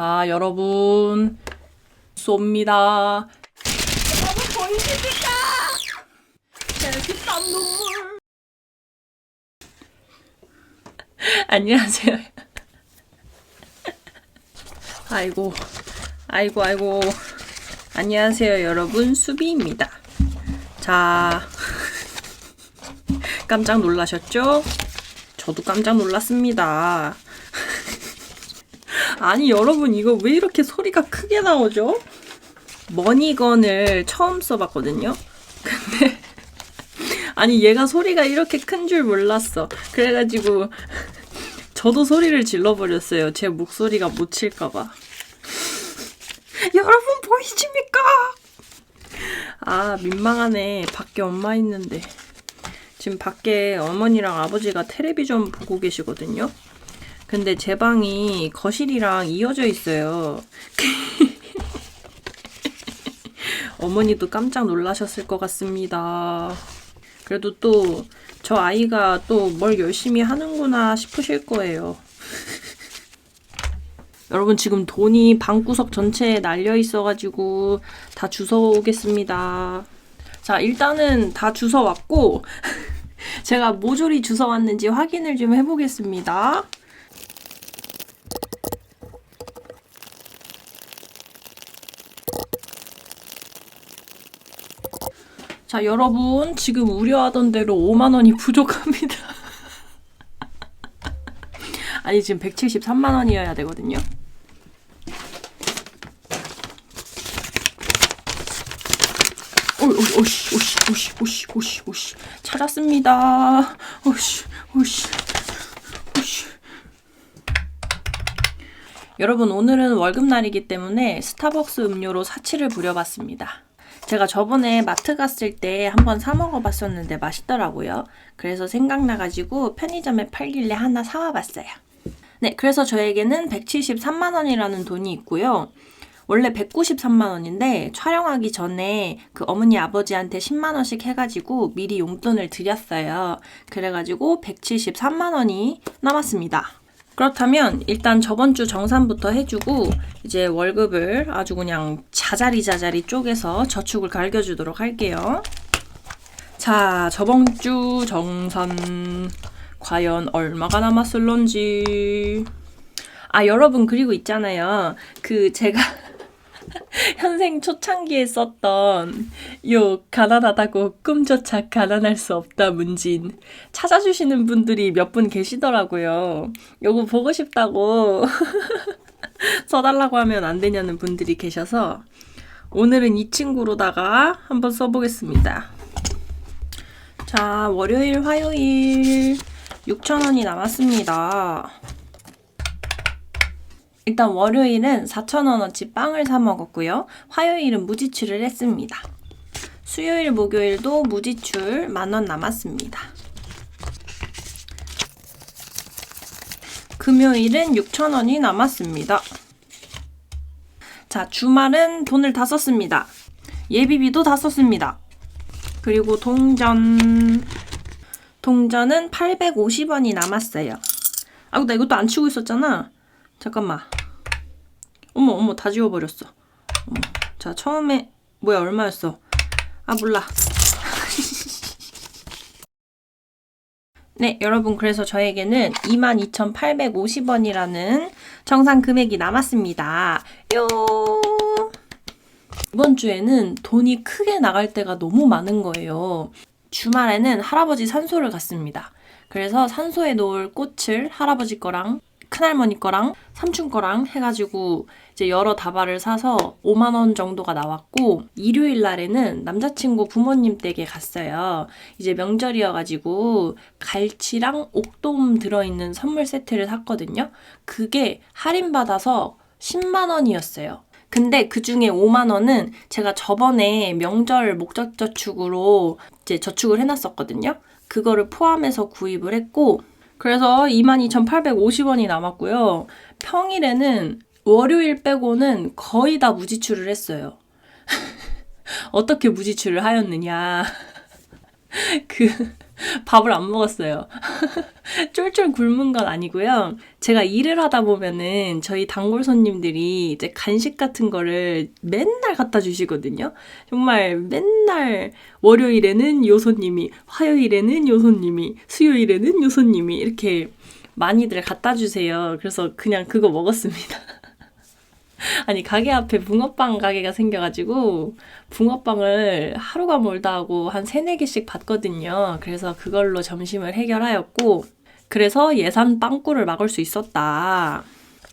자, 여러분. 쏩니다. 여러분, 보이십니까? 제 피땀 눈물. 안녕하세요. 아이고, 아이고, 아이고. 안녕하세요, 여러분. 수비입니다. 자, 깜짝 놀라셨죠? 저도 깜짝 놀랐습니다. 아니, 여러분, 이거 왜 이렇게 소리가 크게 나오죠? 머니건을 처음 써봤거든요? 근데, 아니, 얘가 소리가 이렇게 큰 줄 몰랐어. 그래가지고, 저도 소리를 질러버렸어요. 제 목소리가 못 칠까봐. 여러분, 보이십니까? 아, 민망하네. 밖에 엄마 있는데. 지금 밖에 어머니랑 아버지가 텔레비전 보고 계시거든요. 근데 제 방이 거실이랑 이어져 있어요. 어머니도 깜짝 놀라셨을 것 같습니다. 그래도 또 저 아이가 또 뭘 열심히 하는구나 싶으실 거예요. 여러분 지금 돈이 방구석 전체에 날려 있어가지고 다 주워 오겠습니다. 자 일단은 다 주워 왔고 제가 모조리 주워 왔는지 확인을 좀 해보겠습니다. 자 여러분 지금 우려하던 대로 5만 원이 부족합니다. 아니 지금 173만 원이어야 되거든요. 오씨 오씨 오씨 오씨 오씨 오씨 찾았습니다. 오씨 오씨 오씨 여러분 오늘은 월급날이기 때문에 스타벅스 음료로 사치를 부려봤습니다. 제가 저번에 마트 갔을 때 한번 사 먹어봤었는데 맛있더라고요. 그래서 생각나가지고 편의점에 팔길래 하나 사와 봤어요. 네, 그래서 저에게는 173만 원이라는 돈이 있고요. 원래 193만 원인데 촬영하기 전에 그 어머니 아버지한테 10만 원씩 해가지고 미리 용돈을 드렸어요. 그래가지고 173만 원이 남았습니다. 그렇다면 일단 저번 주 정산부터 해주고 이제 월급을 아주 그냥 자자리 자자리 쪼개서 저축을 갈겨주도록 할게요. 자, 저번 주 정산 과연 얼마가 남았을런지. 아, 여러분 그리고 있잖아요. 그 제가 현생 초창기에 썼던 요 가난하다고 꿈조차 가난할 수 없다 문진 찾아주시는 분들이 몇 분 계시더라고요. 요거 보고 싶다고 써달라고 하면 안 되냐는 분들이 계셔서 오늘은 이 친구로다가 한번 써보겠습니다. 자, 월요일, 화요일 6,000원이 남았습니다. 일단 월요일은 4,000원어치 빵을 사 먹었고요. 화요일은 무지출을 했습니다. 수요일, 목요일도 무지출 만원 남았습니다. 금요일은 6,000원이 남았습니다. 자, 주말은 돈을 다 썼습니다. 예비비도 다 썼습니다. 그리고 동전. 동전은 850원이 남았어요. 아이고, 나 이것도 안 치고 있었잖아. 잠깐만. 어머, 어머, 다 지워버렸어. 어머. 자, 처음에, 뭐야, 얼마였어? 아, 몰라. 네, 여러분, 그래서 저에게는 22,850원이라는 정상 금액이 남았습니다. 요! 이번 주에는 돈이 크게 나갈 때가 너무 많은 거예요. 주말에는 할아버지 산소를 갔습니다. 그래서 산소에 놓을 꽃을 할아버지 거랑 큰할머니 거랑 삼촌 거랑 해가지고 이제 여러 다발을 사서 5만 원 정도가 나왔고 일요일 날에는 남자친구 부모님 댁에 갔어요. 이제 명절이어가지고 갈치랑 옥돔 들어있는 선물 세트를 샀거든요. 그게 할인 받아서 10만 원이었어요. 근데 그 중에 5만 원은 제가 저번에 명절 목적 저축으로 이제 저축을 해놨었거든요. 그거를 포함해서 구입을 했고 그래서 22,850원이 남았고요. 평일에는 월요일 빼고는 거의 다 무지출을 했어요. 어떻게 무지출을 하였느냐. 그 밥을 안 먹었어요. 쫄쫄 굶은 건 아니고요. 제가 일을 하다 보면은 저희 단골 손님들이 이제 간식 같은 거를 맨날 갖다 주시거든요. 정말 맨날 월요일에는 요 손님이, 화요일에는 요 손님이, 수요일에는 요 손님이 이렇게 많이들 갖다 주세요. 그래서 그냥 그거 먹었습니다. 아니 가게 앞에 붕어빵 가게가 생겨가지고 붕어빵을 하루가 멀다 하고 한 세네 개씩 받거든요. 그래서 그걸로 점심을 해결하였고 그래서 예산 빵꾸를 막을 수 있었다.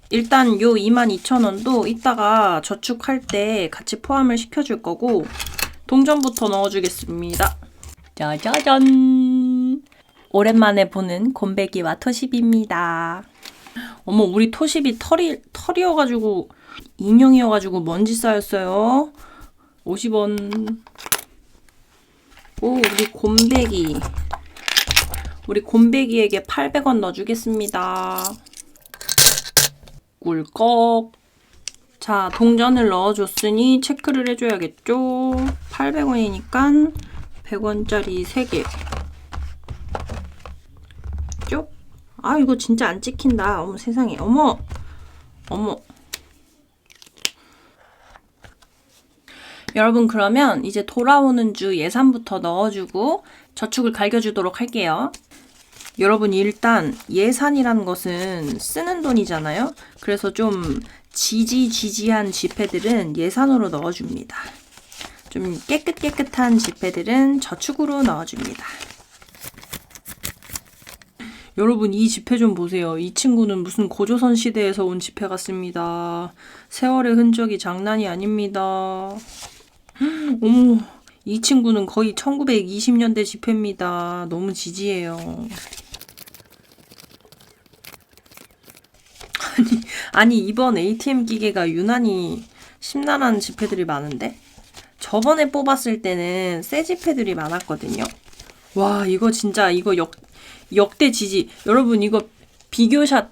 일단 요 22,000원도 이따가 저축할 때 같이 포함을 시켜줄 거고 동전부터 넣어주겠습니다. 짜자잔! 오랜만에 보는 곰배기와 토십입니다. 어머, 우리 토십이 털이, 털이어가지고, 인형이어가지고 먼지 쌓였어요. 50원. 오, 우리 곰배기. 우리 곰배기에게 800원 넣어주겠습니다. 꿀꺽. 자, 동전을 넣어줬으니 체크를 해줘야겠죠? 800원이니까 100원짜리 3개. 쪽? 아, 이거 진짜 안 찍힌다. 어머, 세상에. 어머! 어머. 여러분, 그러면 이제 돌아오는 주 예산부터 넣어주고 저축을 갈겨주도록 할게요. 여러분, 일단 예산이라는 것은 쓰는 돈이잖아요? 그래서 좀 지지지지한 지폐들은 예산으로 넣어줍니다. 좀 깨끗깨끗한 지폐들은 저축으로 넣어줍니다. 여러분 이 지폐 좀 보세요. 이 친구는 무슨 고조선 시대에서 온 지폐 같습니다. 세월의 흔적이 장난이 아닙니다. 어머, 이 친구는 거의 1920년대 지폐입니다. 너무 지지해요. 아니, 아니 이번 ATM 기계가 유난히 심란한 지폐들이 많은데? 저번에 뽑았을 때는 새 지폐들이 많았거든요. 와, 이거 진짜 이거 역 역대 지지. 여러분 이거 비교샷.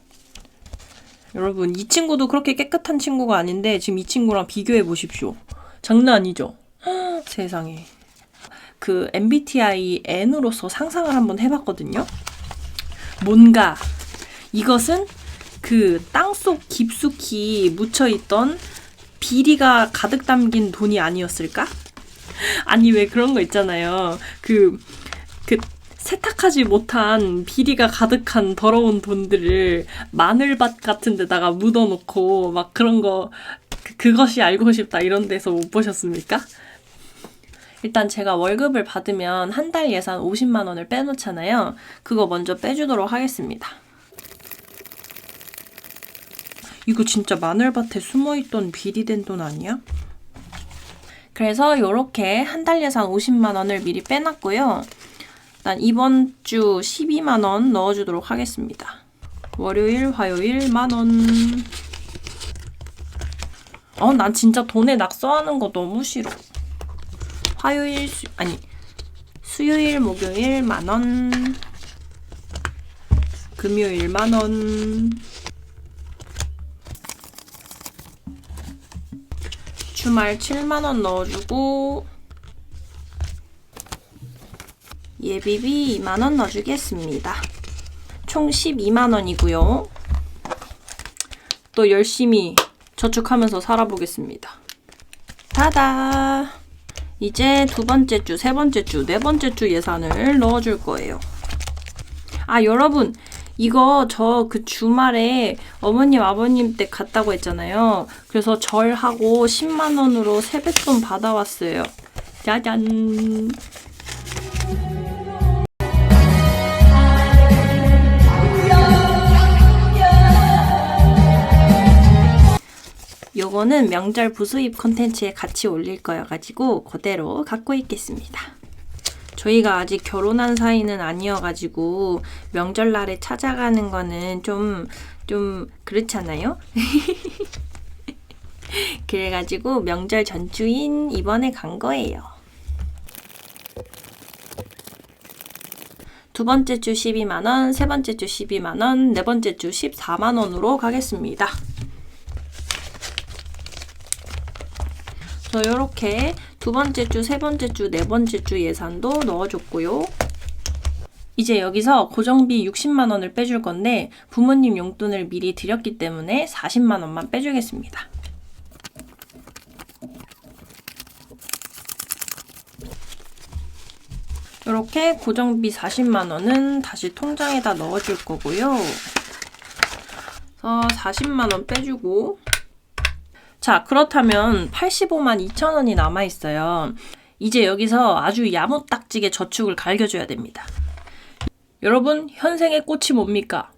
여러분 이 친구도 그렇게 깨끗한 친구가 아닌데 지금 이 친구랑 비교해 보십시오. 장난 아니죠? 헉, 세상에. 그 MBTI N으로서 상상을 한번 해봤거든요. 뭔가 이것은 그 땅속 깊숙이 묻혀있던 비리가 가득 담긴 돈이 아니었을까? 아니 왜 그런 거 있잖아요. 그 그 세탁하지 못한 비리가 가득한 더러운 돈들을 마늘밭 같은 데다가 묻어놓고 막 그런 거 그- 그 것이 알고 싶다 이런 데서 못 보셨습니까? 일단 제가 월급을 받으면 한 달 예산 50만 원을 빼놓잖아요. 그거 먼저 빼주도록 하겠습니다. 이거 진짜 마늘밭에 숨어있던 비리된 돈 아니야? 그래서 이렇게 한 달 예산 50만 원을 미리 빼놨고요. 일단 이번 주 12만 원 넣어주도록 하겠습니다. 월요일, 화요일 만 원. 어, 난 진짜 돈에 낙서하는 거 너무 싫어. 화요일, 수, 아니 수요일, 목요일 만 원. 금요일 만 원. 주말 7만 원 넣어주고 예비비 2만 원 넣어주겠습니다. 총 12만 원이고요. 또 열심히 저축하면서 살아보겠습니다. 타다! 이제 두 번째 주, 세 번째 주, 네 번째 주 예산을 넣어줄 거예요. 아, 여러분, 이거 저 그 주말에 어머님, 아버님 댁 갔다고 했잖아요. 그래서 절하고 10만 원으로 세뱃돈 받아왔어요. 짜잔. 요거는 명절 부수입 컨텐츠에 같이 올릴 거여가지고 그대로 갖고 있겠습니다. 저희가 아직 결혼한 사이는 아니어가지고 명절날에 찾아가는 거는 좀, 좀 그렇잖아요? 그래가지고 명절 전주인 이번에 간 거예요. 두 번째 주 12만원, 세 번째 주 12만원, 네 번째 주 14만원으로 가겠습니다. 저 이렇게 두 번째 주, 세 번째 주, 네 번째 주 예산도 넣어줬고요. 이제 여기서 고정비 60만 원을 빼줄 건데 부모님 용돈을 미리 드렸기 때문에 40만 원만 빼주겠습니다. 이렇게 고정비 40만 원은 다시 통장에다 넣어줄 거고요. 그래서 40만 원 빼주고 자 그렇다면 85만 2천 원이 남아 있어요. 이제 여기서 아주 야무딱지게 저축을 갈겨줘야 됩니다. 여러분 현생의 꽃이 뭡니까?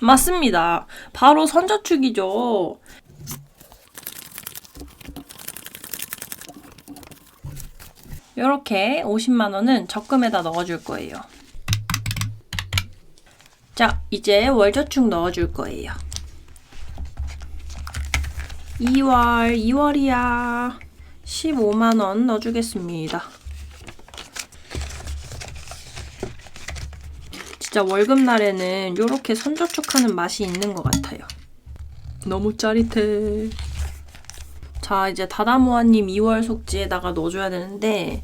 맞습니다. 바로 선저축이죠. 이렇게 50만 원은 적금에다 넣어줄 거예요. 자, 이제 월저축 넣어줄 거예요. 2월, 2월이야. 15만 원 넣어주겠습니다. 진짜 월급날에는 이렇게 선저축하는 맛이 있는 것 같아요. 너무 짜릿해. 자, 이제 다다모아님 2월 속지에다가 넣어줘야 되는데,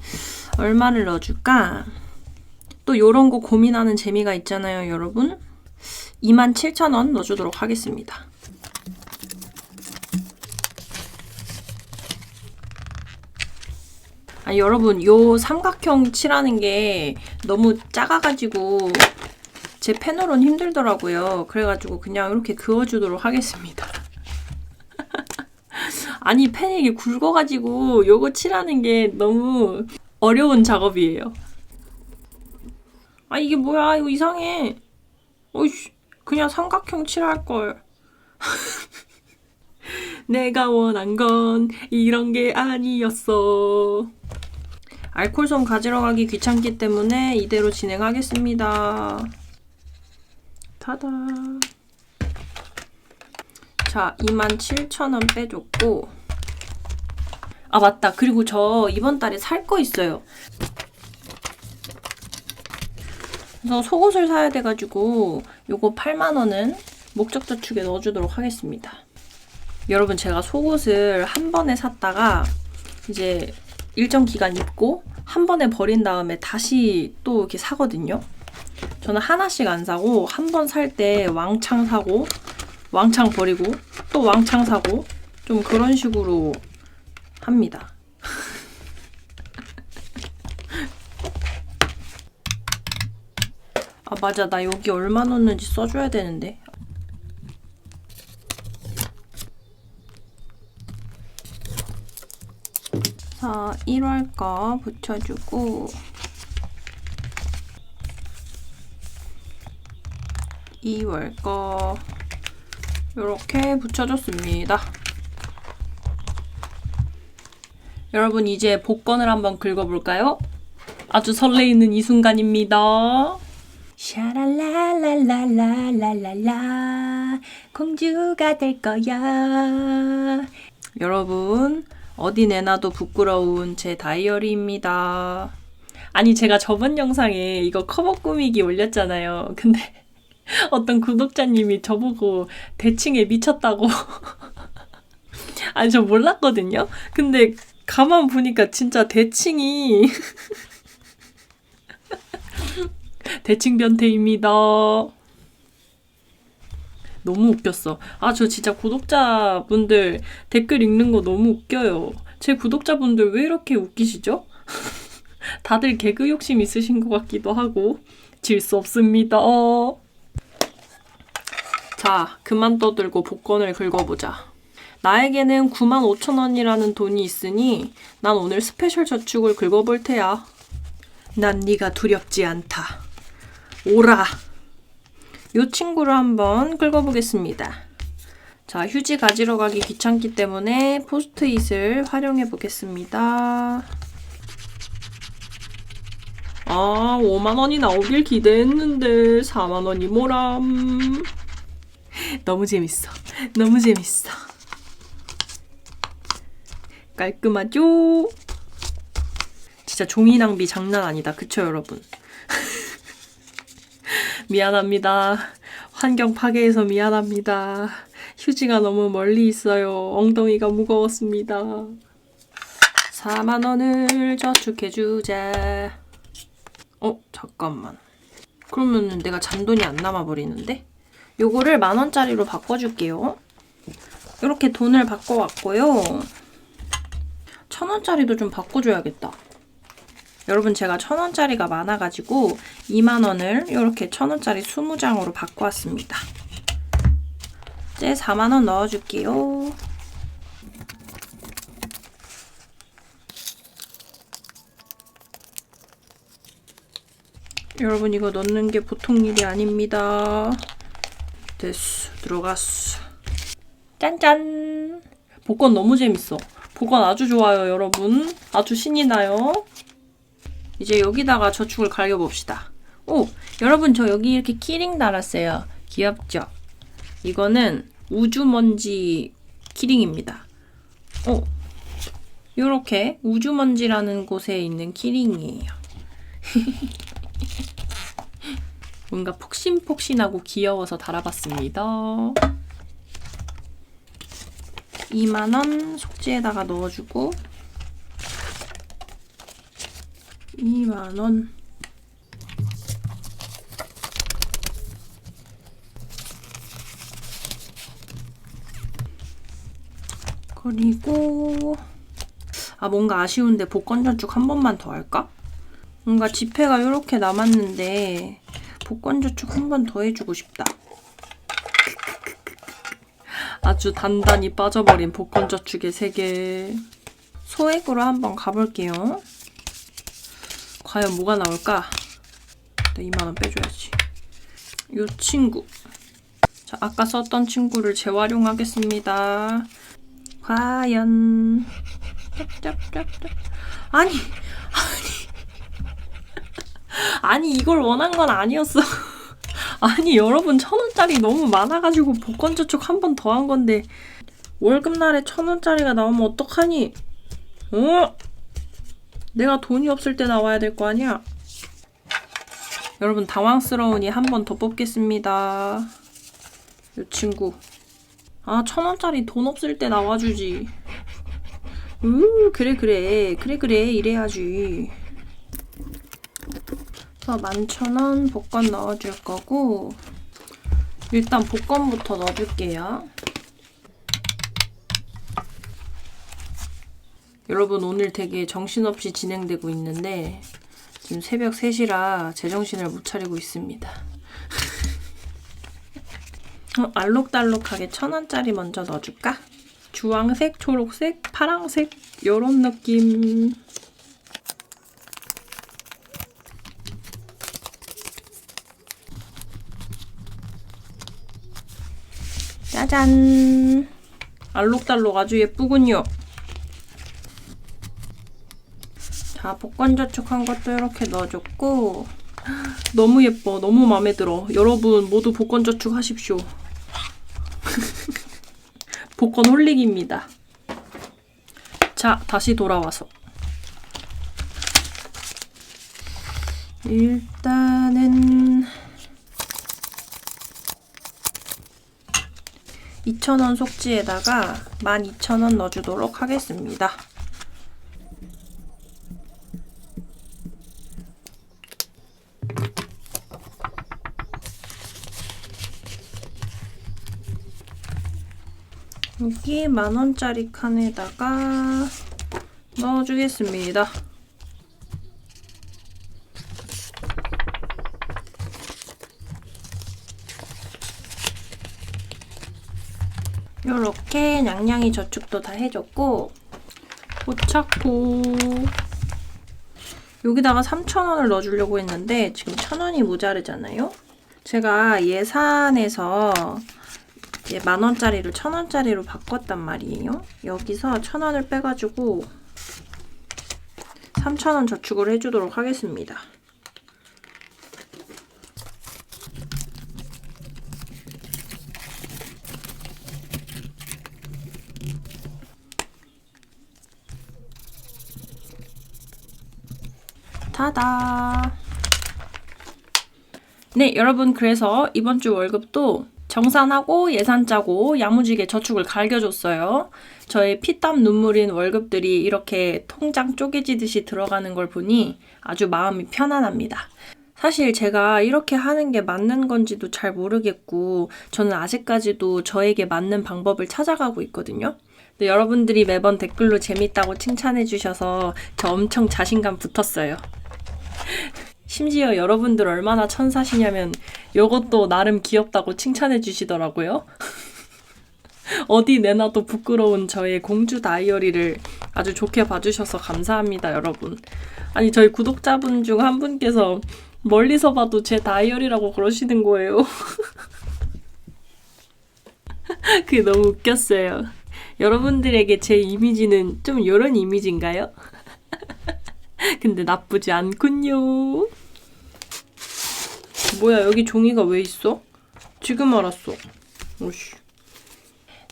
얼마를 넣어줄까? 또 요런 거 고민하는 재미가 있잖아요, 여러분. 27,000원 넣어주도록 하겠습니다. 아, 여러분, 요 삼각형 칠하는 게 너무 작아가지고 제 펜으로는 힘들더라고요. 그래가지고 그냥 이렇게 그어주도록 하겠습니다. 아니, 펜이 이게 굵어가지고 요거 칠하는 게 너무 어려운 작업이에요. 아, 이게 뭐야. 이거 이상해. 어이씨, 그냥 삼각형 칠할 걸. 내가 원한 건 이런 게 아니었어. 알콜솜 가지러 가기 귀찮기 때문에 이대로 진행하겠습니다. 타다. 자, 27,000원 빼줬고. 아, 맞다. 그리고 저 이번 달에 살 거 있어요. 그래서 속옷을 사야 돼가지고 요거 8만원은 목적저축에 넣어주도록 하겠습니다. 여러분 제가 속옷을 한 번에 샀다가 이제 일정 기간 입고 한 번에 버린 다음에 다시 또 이렇게 사거든요. 저는 하나씩 안 사고 한 번 살 때 왕창 사고 왕창 버리고 또 왕창 사고 좀 그런 식으로 합니다. 아 맞아 나 여기 얼마 넣는지 써줘야 되는데 자 1월 거 붙여주고 2월 거 이렇게 붙여줬습니다. 여러분 이제 복권을 한번 긁어볼까요? 아주 설레이는 이 순간입니다. 샤랄랄랄랄랄랄라 공주가 될 거야. 여러분 어디 내놔도 부끄러운 제 다이어리입니다. 아니 제가 저번 영상에 이거 커버 꾸미기 올렸잖아요. 근데 어떤 구독자님이 저보고 대칭에 미쳤다고. 아니 저 몰랐거든요. 근데 가만 보니까 진짜 대칭이 대칭 변태입니다. 너무 웃겼어. 아, 저 진짜 구독자분들 댓글 읽는 거 너무 웃겨요. 제 구독자분들 왜 이렇게 웃기시죠? 다들 개그 욕심 있으신 것 같기도 하고. 질 수 없습니다. 자, 그만 떠들고 복권을 긁어보자. 나에게는 9만 5천 원이라는 돈이 있으니 난 오늘 스페셜 저축을 긁어볼 테야. 난 네가 두렵지 않다. 오라. 요 친구를 한번 긁어보겠습니다. 자, 휴지 가지러 가기 귀찮기 때문에 포스트잇을 활용해 보겠습니다. 아, 5만 원이 나오길 기대했는데 4만 원이 뭐람. 너무 재밌어. 너무 재밌어. 깔끔하죠? 진짜 종이 낭비 장난 아니다. 그쵸, 여러분? 미안합니다. 환경 파괴해서 미안합니다. 휴지가 너무 멀리 있어요. 엉덩이가 무거웠습니다. 4만 원을 저축해 주자. 어, 잠깐만. 그러면은 내가 잔돈이 안 남아 버리는데? 요거를 만 원짜리로 바꿔 줄게요. 이렇게 돈을 바꿔 왔고요. 천 원짜리도 좀 바꿔 줘야겠다. 여러분 제가 천 원짜리가 많아가지고 2만 원을 이렇게 천 원짜리 20장으로 바꿔왔습니다. 이제 4만 원 넣어줄게요. 여러분 이거 넣는 게 보통 일이 아닙니다. 됐어 들어갔어. 짠짠. 복권 너무 재밌어. 복권 아주 좋아요 여러분. 아주 신이 나요. 이제 여기다가 저축을 갈겨봅시다. 오! 여러분 저 여기 이렇게 키링 달았어요. 귀엽죠? 이거는 우주먼지 키링입니다. 오! 요렇게 우주먼지라는 곳에 있는 키링이에요. 뭔가 폭신폭신하고 귀여워서 달아봤습니다. 2만원 속지에다가 넣어주고 2만원 그리고 아 뭔가 아쉬운데 복권 저축 한 번만 더 할까? 뭔가 지폐가 이렇게 남았는데 복권 저축 한 번 더 해주고 싶다. 아주 단단히 빠져버린 복권 저축의 세계. 소액으로 한번 가볼게요. 과연 뭐가 나올까? 나 2만원 빼줘야지. 요 친구. 자, 아까 썼던 친구를 재활용하겠습니다. 과연. 짭짭짭짭. 아니, 아니 이걸 원한 건 아니었어. 아니 여러분 천 원짜리 너무 많아가지고 복권 저축 한 번 더 한 건데 월급날에 천 원짜리가 나오면 어떡하니? 어? 내가 돈이 없을 때 나와야 될 거 아니야? 여러분 당황스러우니 한 번 더 뽑겠습니다. 이 친구. 아, 천 원짜리 돈 없을 때 나와주지. 우, 그래, 그래. 그래, 그래. 이래야지. 그래서 11,000원 복권 넣어줄 거고 일단 복권부터 넣어줄게요. 여러분 오늘 되게 정신없이 진행되고 있는데 지금 새벽 3시라 제정신을 못 차리고 있습니다. 어, 알록달록하게 천 원짜리 먼저 넣어줄까? 주황색, 초록색, 파랑색 요런 느낌 짜잔 알록달록 아주 예쁘군요 자 복권 저축한 것도 이렇게 넣어줬고 너무 예뻐. 너무 마음에 들어. 여러분 모두 복권 저축하십시오. 복권 홀릭입니다. 자 다시 돌아와서. 일단은 2,000원 속지에다가 12,000원 넣어주도록 하겠습니다. 여기 만원짜리 칸에다가 넣어주겠습니다. 요렇게 냥냥이 저축도 다 해줬고 포착고 여기다가 3,000원을 넣어주려고 했는데 지금 1,000원이 모자르잖아요? 제가 예산에서 이제 만원짜리를 1,000원짜리로 바꿨단 말이에요. 여기서 1,000원을 빼가지고 3,000원 저축을 해주도록 하겠습니다. 타다. 네, 여러분 그래서 이번 주 월급도 정산하고 예산 짜고 야무지게 저축을 갈겨줬어요. 저의 피땀 눈물인 월급들이 이렇게 통장 쪼개지듯이 들어가는 걸 보니 아주 마음이 편안합니다. 사실 제가 이렇게 하는 게 맞는 건지도 잘 모르겠고, 저는 아직까지도 저에게 맞는 방법을 찾아가고 있거든요. 근데 여러분들이 매번 댓글로 재밌다고 칭찬해 주셔서 저 엄청 자신감 붙었어요. 심지어 여러분들 얼마나 천사시냐면 요것도 나름 귀엽다고 칭찬해 주시더라고요. 어디 내놔도 부끄러운 저의 공주 다이어리를 아주 좋게 봐주셔서 감사합니다, 여러분. 아니, 저희 구독자분 중 한 분께서 멀리서 봐도 제 다이어리라고 그러시는 거예요. 그게 너무 웃겼어요. 여러분들에게 제 이미지는 좀 이런 이미지인가요? 근데 나쁘지 않군요. 뭐야, 여기 종이가 왜 있어? 지금 알았어. 오씨.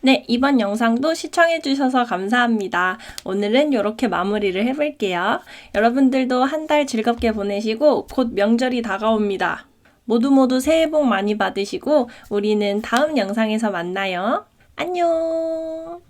네, 이번 영상도 시청해주셔서 감사합니다. 오늘은 이렇게 마무리를 해볼게요. 여러분들도 한 달 즐겁게 보내시고 곧 명절이 다가옵니다. 모두 모두 새해 복 많이 받으시고 우리는 다음 영상에서 만나요. 안녕!